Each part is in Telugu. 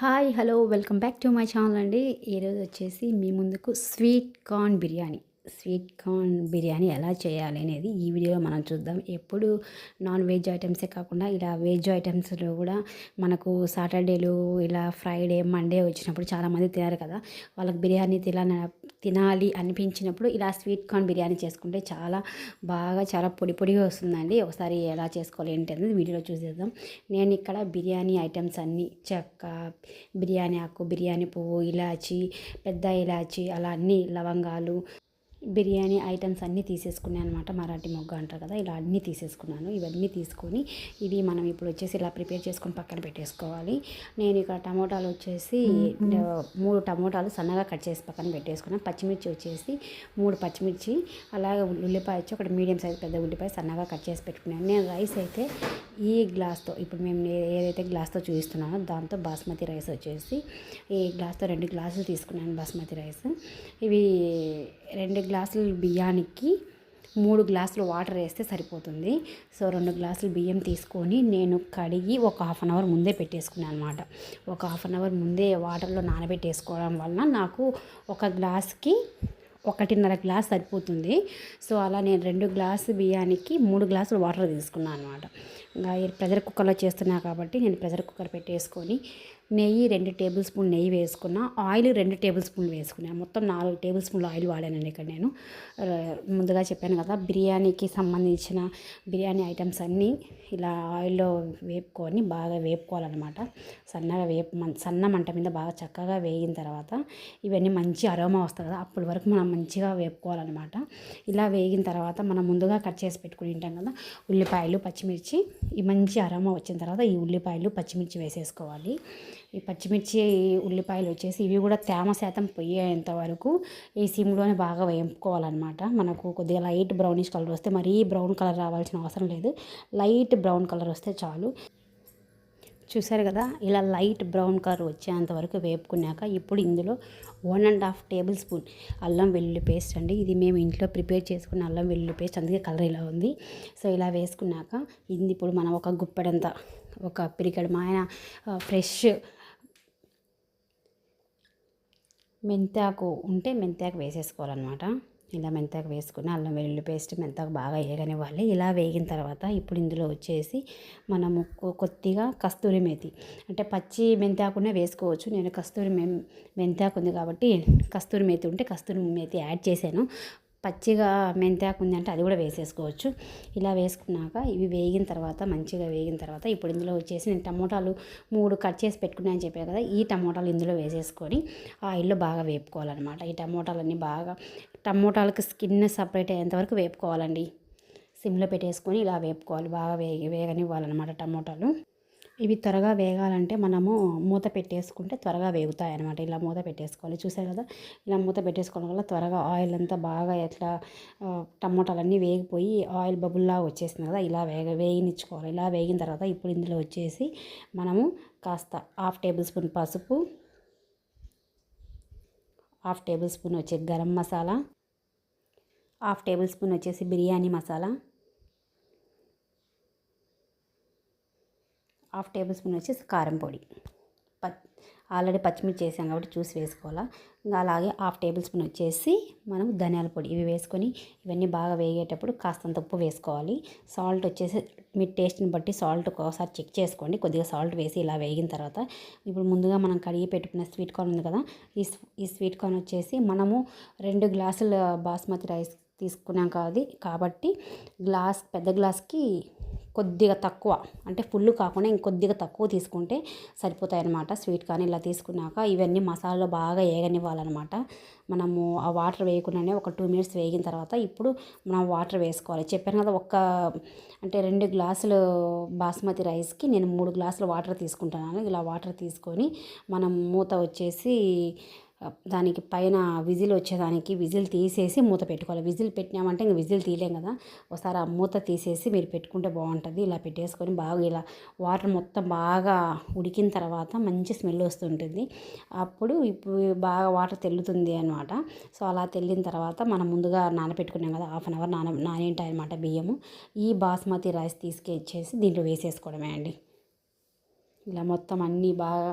Hi hello welcome back to my channel అండి. ఈరోజు వచ్చేసి మీ ముందుకు sweet corn biryani. Sweet corn biryani ఎలా చేయాలి అనేది ఈ వీడియోలో మనం చూద్దాం. ఎప్పుడు నాన్ వెజ్ ఐటమ్సే కాకుండా ఇలా వెజ్ ఐటమ్స్లో కూడా మనకు సాటర్డేలు ఇలా ఫ్రైడే మండే వచ్చినప్పుడు చాలామంది తినారు కదా. వాళ్ళకి బిర్యానీ తినాలని తినాలి అనిపించినప్పుడు ఇలా స్వీట్ కార్న్ బిర్యానీ చేసుకుంటే చాలా బాగా చాలా పొడి పొడిగా వస్తుందండి. ఒకసారి ఎలా చేసుకోవాలి ఏంటి అనేది వీడియోలో చూసేద్దాం. నేను ఇక్కడ బిర్యానీ ఐటమ్స్ అన్నీ చెక్క బిర్యానీ ఆకు బిర్యానీ పువ్వు ఇలాచి పెద్ద ఇలాచి అలా అన్ని లవంగాలు బిర్యానీ ఐటమ్స్ అన్నీ తీసేసుకున్నాను అనమాట మరాఠీ మొగ్గ అంటారు కదా ఇలా అన్నీ తీసేసుకున్నాను. ఇవన్నీ తీసుకొని ఇవి మనం ఇప్పుడు వచ్చేసి ఇలా ప్రిపేర్ చేసుకొని పక్కన పెట్టేసుకోవాలి. నేను ఇక్కడ టమోటాలు వచ్చేసి మూడు టమోటాలు సన్నగా కట్ చేసి పక్కన పెట్టేసుకున్నాను. పచ్చిమిర్చి వచ్చేసి మూడు పచ్చిమిర్చి అలాగే ఉల్లిపాయ వచ్చి ఒకటి మీడియం సైజ్ పెద్ద ఉల్లిపాయ సన్నగా కట్ చేసి పెట్టుకున్నాను. నేను రైస్ అయితే ఈ గ్లాస్తో ఇప్పుడు మేము ఏదైతే గ్లాస్తో చూపిస్తున్నానో దాంతో బాస్మతి రైస్ వచ్చేసి ఈ గ్లాస్తో రెండు గ్లాసులు తీసుకున్నాను బాస్మతి రైస్. ఇవి రెండు గ్లాసులు బియ్యానికి మూడు గ్లాసులు వాటర్ వేస్తే సరిపోతుంది. సో రెండు గ్లాసులు బియ్యం తీసుకొని నేను కడిగి ఒక హాఫ్ అన్ అవర్ ముందే పెట్టేసుకున్నాను అనమాట ఒక హాఫ్ అన్ అవర్ ముందే వాటర్లో నానబెట్టేసుకోవడం వలన నాకు ఒక గ్లాస్కి ఒకటిన్నర గ్లాస్ సరిపోతుంది. సో అలా నేను రెండు గ్లాసు బియ్యానికి మూడు గ్లాసులు వాటర్ తీసుకున్నాను అనమాట ప్రెజర్ ప్రెషర్ కుక్కర్లో చేస్తున్నా కాబట్టి నేను ప్రెషర్ కుక్కర్ పెట్టేసుకొని నెయ్యి రెండు టేబుల్ స్పూన్ నెయ్యి వేసుకున్న ఆయిల్ రెండు టేబుల్ స్పూన్లు వేసుకున్నాను మొత్తం నాలుగు టేబుల్ స్పూన్లు ఆయిల్ వాడానండి ఇక్కడ నేను. ముందుగా చెప్పాను కదా బిర్యానీకి సంబంధించిన బిర్యానీ ఐటమ్స్ అన్నీ ఇలా ఆయిల్లో వేపుకొని బాగా వేపుకోవాలన్నమాట. సన్నగా వేపు సన్న మంట మీద బాగా చక్కగా వేగిన తర్వాత ఇవన్నీ మంచి అరోమా వస్తుంది కదా అప్పటి వరకు మనం మంచిగా వేపుకోవాలన్నమాట. ఇలా వేగిన తర్వాత మనం ముందుగా కట్ చేసి పెట్టుకుని ఉంటాం కదా ఉల్లిపాయలు పచ్చిమిర్చి ఈ మంచి అరోమా వచ్చిన తర్వాత ఈ ఉల్లిపాయలు పచ్చిమిర్చి వేసేసుకోవాలి. ఈ పచ్చిమిర్చి ఉల్లిపాయలు వచ్చేసి ఇవి కూడా తేమ శాతం పోయేంత వరకు ఈ సిమ్లోనే బాగా వేపుకోవాలన్నమాట. మనకు కొద్దిగా లైట్ బ్రౌనిష్ కలర్ వస్తే మరీ బ్రౌన్ కలర్ రావాల్సిన అవసరం లేదు. లైట్ బ్రౌన్ కలర్ వస్తే చాలు. చూసారు కదా ఇలా లైట్ బ్రౌన్ కలర్ వచ్చేంత వరకు వేపుకున్నాక ఇప్పుడు ఇందులో one and half tablespoon అల్లం వెల్లుల్లి పేస్ట్ అండి. ఇది మేము ఇంట్లో ప్రిపేర్ చేసుకున్న అల్లం వెల్లుల్లి పేస్ట్ అందుకే కలర్ ఇలా ఉంది. సో ఇలా వేసుకున్నాక ఇది ఇప్పుడు మనం ఒక గుప్పెడంత ఒక పిరికడు మాయన ఫ్రెష్ మెంతాకు ఉంటే మెంతాకు వేసేసుకోవాలన్నమాట. ఇలా మెంతాకు వేసుకుని అల్లం వెల్లుల్లి పేస్ట్ మెంతాకు బాగా వేగనివ్వాలి. ఇలా వేగిన తర్వాత ఇప్పుడు ఇందులో వచ్చేసి మనము కొద్దిగా కస్తూరి మేతి. అంటే పచ్చి మెంతాకునే వేసుకోవచ్చు. నేను కస్తూరి మెంతాకు ఉంది కాబట్టి కస్తూరి మేతి ఉంటే కస్తూరి మేతి యాడ్ చేశాను. పచ్చిగా మెంతాకు ఉందంటే అది కూడా వేసేసుకోవచ్చు. ఇలా వేసుకున్నాక ఇవి వేగిన తర్వాత మంచిగా వేగిన తర్వాత ఇప్పుడు ఇందులో వచ్చేసి నేను టమోటాలు మూడు కట్ చేసి పెట్టుకున్నాయని చెప్పాను కదా ఈ టమోటాలు ఇందులో వేసేసుకొని ఆయిల్లో బాగా వేపుకోవాలన్నమాట. ఈ టమోటాలన్నీ బాగా టమోటాలకు స్కిన్ సపరేట్ అయ్యేంతవరకు వేపుకోవాలండి. సిమ్లో పెట్టేసుకొని ఇలా వేపుకోవాలి. బాగా వేగి వేగనివ్వాలన్నమాట టమోటాలు. ఇవి త్వరగా వేగాలంటే మనము మూత పెట్టేసుకుంటే త్వరగా వేగుతాయి అనమాట ఇలా మూత పెట్టేసుకోవాలి. చూసారు కదా? ఇలా మూత పెట్టేసుకోవడం వల్ల త్వరగా ఆయిల్ అంతా బాగా ఎట్లా టమోటాలన్నీ వేగిపోయి ఆయిల్ బబుల్లా వచ్చేసింది కదా? ఇలా వేగ వేగినిచ్చుకోవాలి. ఇలా వేగిన తర్వాత ఇప్పుడు ఇందులో వచ్చేసి మనము కాస్త హాఫ్ టేబుల్ స్పూన్ పసుపు హాఫ్ టేబుల్ స్పూన్ వచ్చే garam masala half tablespoon వచ్చేసి biryani masala half tablespoon వచ్చేసి కారం పొడి. ఆల్రెడీ పచ్చిమిర్చి చేసాం కాబట్టి చూసి వేసుకోవాలా. ఇంకా అలాగే హాఫ్ టేబుల్ స్పూన్ వచ్చేసి మనం ధనియాల పొడి ఇవి వేసుకొని ఇవన్నీ బాగా వేగేటప్పుడు కాస్తంత ఉప్పు వేసుకోవాలి. సాల్ట్ వచ్చేసి మీ టేస్ట్ని బట్టి సాల్ట్ ఒకసారి చెక్ చేసుకోండి. కొద్దిగా సాల్ట్ వేసి ఇలా వేగిన తర్వాత ఇప్పుడు ముందుగా మనం కడిగి పెట్టుకున్న స్వీట్ కార్న్ ఉంది కదా ఈ ఈ స్వీట్ కార్న్ వచ్చేసి మనము రెండు గ్లాసుల బాస్మతి రైస్ తీసుకున్నాం కాదు కాబట్టి గ్లాస్ పెద్ద గ్లాస్కి కొద్దిగా తక్కువ. అంటే ఫుల్ కాకుండా ఇంకొద్దిగా తక్కువ తీసుకుంటే సరిపోతాయన్నమాట. స్వీట్ కానీ ఇలా తీసుకున్నాక ఇవన్నీ మసాలాలో బాగా వేగనివ్వాలన్నమాట మనము ఆ వాటర్ వేయకుండానే ఒక టూ మినిట్స్ వేగిన తర్వాత ఇప్పుడు మనం వాటర్ వేసుకోవాలి. చెప్పాను కదా ఒక్క అంటే రెండు గ్లాసులు బాస్మతి రైస్కి నేను మూడు గ్లాసులు వాటర్ తీసుకుంటున్నాను. ఇలా వాటర్ తీసుకొని మనం మూత వచ్చేసి దానికి పైన విజిల్ వచ్చేదానికి విజిల్ తీసేసి మూత పెట్టుకోవాలి. విజిల్ పెట్టినామంటే ఇంక విజిల్ తీయలేం కదా. ఒకసారి ఆ మూత తీసేసి మీరు పెట్టుకుంటే బాగుంటుంది. ఇలా పెట్టేసుకొని బాగా ఇలా వాటర్ మొత్తం బాగా ఉడికిన తర్వాత మంచి స్మెల్ వస్తుంటుంది. అప్పుడు ఇప్పుడు బాగా వాటర్ తెల్లుతుంది అనమాట సో అలా తెల్లిన తర్వాత మనం ముందుగా నానబెట్టుకున్నాం కదా హాఫ్ అన్ అవర్ నాన నానేంటాయి అనమాట బియ్యము. ఈ బాస్మతి రైస్ తీసుకొచ్చేసి దీంట్లో వేసేసుకోవడమే అండి. ఇలా మొత్తం అన్నీ బాగా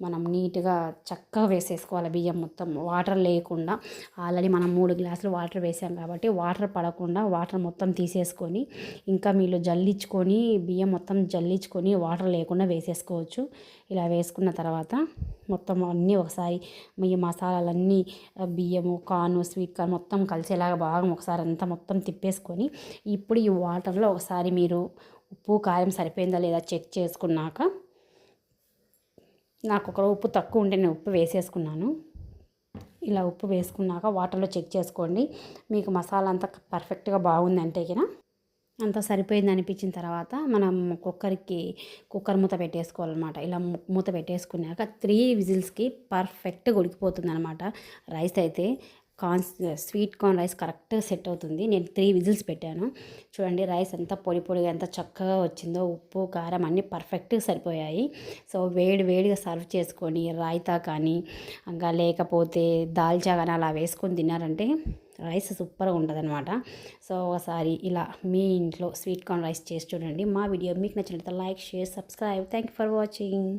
మనం నీట్గా చక్కగా వేసేసుకోవాలి బియ్యం మొత్తం. వాటర్ లేకుండా ఆల్రెడీ మనం మూడు గ్లాసులు వాటర్ వేసాం కాబట్టి వాటర్ పడకుండా వాటర్ మొత్తం తీసేసుకొని ఇంకా మీరు జల్లించుకొని బియ్యం మొత్తం జల్లించుకొని వాటర్ లేకుండా వేసేసుకోవచ్చు. ఇలా వేసుకున్న తర్వాత మొత్తం అన్నీ ఒకసారి ఈ మసాలాలన్నీ బియ్యము కాను స్వీట్ కార్న్ మొత్తం కలిసేలాగా బాగా ఒకసారి అంతా మొత్తం తిప్పేసుకొని ఇప్పుడు ఈ వాటర్లో ఒకసారి మీరు ఉప్పు కారం సరిపోయిందా లేదా చెక్ చేసుకున్నాక నాకు ఒక ఉప్పు తక్కువ ఉంటే నేను ఉప్పు వేసేసుకున్నాను. ఇలా ఉప్పు వేసుకున్నాక వాటర్లో చెక్ చేసుకోండి. మీకు మసాలా అంతా పర్ఫెక్ట్గా బాగుంది అంటే కినా అంతా సరిపోయింది అనిపించిన తర్వాత మనం కుక్కర్కి కుక్కర్ మూత పెట్టేసుకోవాలన్నమాట. ఇలా మూత పెట్టేసుకున్నాక త్రీ విజిల్స్కి పర్ఫెక్ట్గా ఉడికిపోతుంది అనమాట రైస్ అయితే కార్న్ స్వీట్ కార్న్ రైస్ కరెక్ట్గా సెట్ అవుతుంది. నేను త్రీ విజిల్స్ పెట్టాను. చూడండి రైస్ ఎంత పొడి పొడిగా ఎంత చక్కగా వచ్చిందో ఉప్పు కారం అన్నీ పర్ఫెక్ట్గా సరిపోయాయి. సో వేడి వేడిగా సర్వ్ చేసుకొని రాయితా కానీ ఇంకా లేకపోతే దాల్చా కానీ అలా వేసుకొని తిన్నారంటే రైస్ సూపర్గా ఉంటుంది అనమాట సో ఒకసారి ఇలా మీ ఇంట్లో స్వీట్ కార్న్ రైస్ చేసి చూడండి. మా వీడియో మీకు నచ్చినట్లయితే like share subscribe thank you for watching